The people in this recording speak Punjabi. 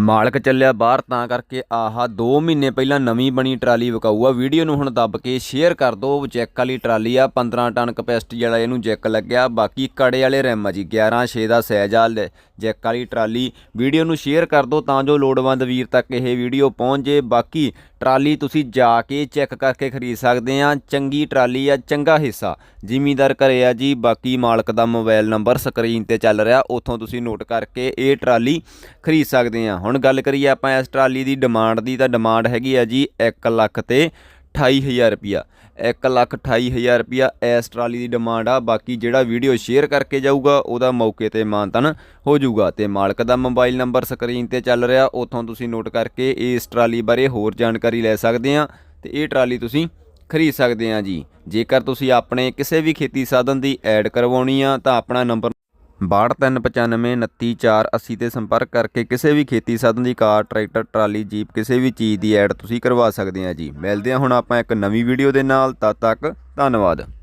ਮਾਲਕ ਚੱਲਿਆ ਬਾਹਰ, ਤਾਂ ਕਰਕੇ ਆਹਾ 2 ਮਹੀਨੇ ਪਹਿਲਾਂ ਨਵੀਂ ਬਣੀ ਟਰਾਲੀ ਵਿਕਾਊ ਆ ਵੀਡੀਓ ਨੂੰ ਹੁਣ ਦੱਬ ਕੇ ਸ਼ੇਅਰ ਕਰ ਦਿਓ। ਜੈਕ ਵਾਲੀ ਟਰਾਲੀ ਆ 15 ਟਨ ਕਪੈਸਿਟੀ ਵਾਲਾ, ਇਹਨੂੰ ਜੈਕ ਲੱਗਿਆ। ਬਾਕੀ ਕੜੇ ਵਾਲੇ ਰਿਮ ਆ ਜੀ 11 6 ਦਾ ਸਾਈਜ਼ ਆ, ਲੈ- ਜੈਕ ਵਾਲੀ ਟਰਾਲੀ। ਵੀਡੀਓ ਨੂੰ ਸ਼ੇਅਰ ਕਰ ਦਿਓ ਤਾਂ ਜੋ ਲੋੜਵੰਦ ਵੀਰ ਤੱਕ ਇਹ ਵੀਡੀਓ ਪਹੁੰਚ। ਜੇ ਬਾਕੀ ਟਰਾਲੀ ਤੁਸੀਂ ਜਾ ਕੇ ਚੈੱਕ ਕਰਕੇ ਖਰੀਦ ਸਕਦੇ ਆ। ਚੰਗੀ ਟਰਾਲੀ ਆ, ਚੰਗਾ ਹਿੱਸਾ। ਜ਼ਿਮੀਦਾਰ ਘਰੇ ਆ ਜੀ, ਬਾਕੀ ਮਾਲਕ ਦਾ ਮੋਬਾਈਲ ਨੰਬਰ ਸਕਰੀਨ ਤੇ ਚੱਲ ਰਿਹਾ। ਉੱਥੋਂ ਤੁਸੀਂ ਨੋਟ ਕਰਕੇ ਇਹ ਟਰਾਲੀ ਖਰੀਦ ਸਕਦੇ ਆ। ਹੁਣ ਗੱਲ ਕਰੀਏ ਆਪਾਂ ਇਸ ਟਰਾਲੀ ਦੀ ਡਿਮਾਂਡ ਦੀ, ਤਾਂ ਡਿਮਾਂਡ ਹੈਗੀ ਆ ਜੀ 1 ਲੱਖ ਤੇ 28000 ਰੁਪਿਆ 1 ਲੱਖ 28000 ਰੁਪਿਆ ਇਸ ਟਰਾਲੀ ਦੀ ਡਿਮਾਂਡ ਆ। ਬਾਕੀ ਜਿਹੜਾ ਵੀਡੀਓ ਸ਼ੇਅਰ ਕਰਕੇ ਜਾਊਗਾ, ਉਹਦਾ ਮੌਕੇ ਤੇ ਮਾਨਤਨ ਹੋ ਜਾਊਗਾ। ਤੇ ਮਾਲਕ ਦਾ ਮੋਬਾਈਲ ਨੰਬਰ ਸਕਰੀਨ ਤੇ ਚੱਲ ਰਿਹਾ, ਉੱਥੋਂ ਤੁਸੀਂ ਨੋਟ ਕਰਕੇ ਇਸ ਟਰਾਲੀ ਬਾਰੇ ਹੋਰ ਜਾਣਕਾਰੀ ਲੈ ਸਕਦੇ ਆ ਤੇ ਇਹ ਟਰਾਲੀ ਤੁਸੀਂ ਖਰੀਦ ਸਕਦੇ ਆ ਜੀ। ਜੇਕਰ ਤੁਸੀਂ ਆਪਣੇ ਕਿਸੇ ਵੀ ਖੇਤੀ ਸਾਧਨ ਦੀ ਐਡ ਕਰਵਾਉਣੀ ਆ, ਤਾਂ ਆਪਣਾ ਨੰਬਰ 6295299480 ਤੇ ਸੰਪਰਕ ਕਰਕੇ ਕਿਸੇ ਵੀ ਖੇਤੀ ਸਾਧਨ ਦੀ ਕਾਰ, ਟਰੈਕਟਰ, ਟਰਾਲੀ, ਜੀਪ ਕਿਸੇ ਵੀ ਚੀਜ਼ ਦੀ ਐਡ ਤੁਸੀਂ ਕਰਵਾ ਸਕਦੇ ਆ ਜੀ। ਮਿਲਦੇ ਆ ਹੁਣ ਆਪਾਂ ਇੱਕ ਨਵੀਂ ਵੀਡੀਓ ਦੇ ਨਾਲ। ਤਦ ਤੱਕ ਧੰਨਵਾਦ।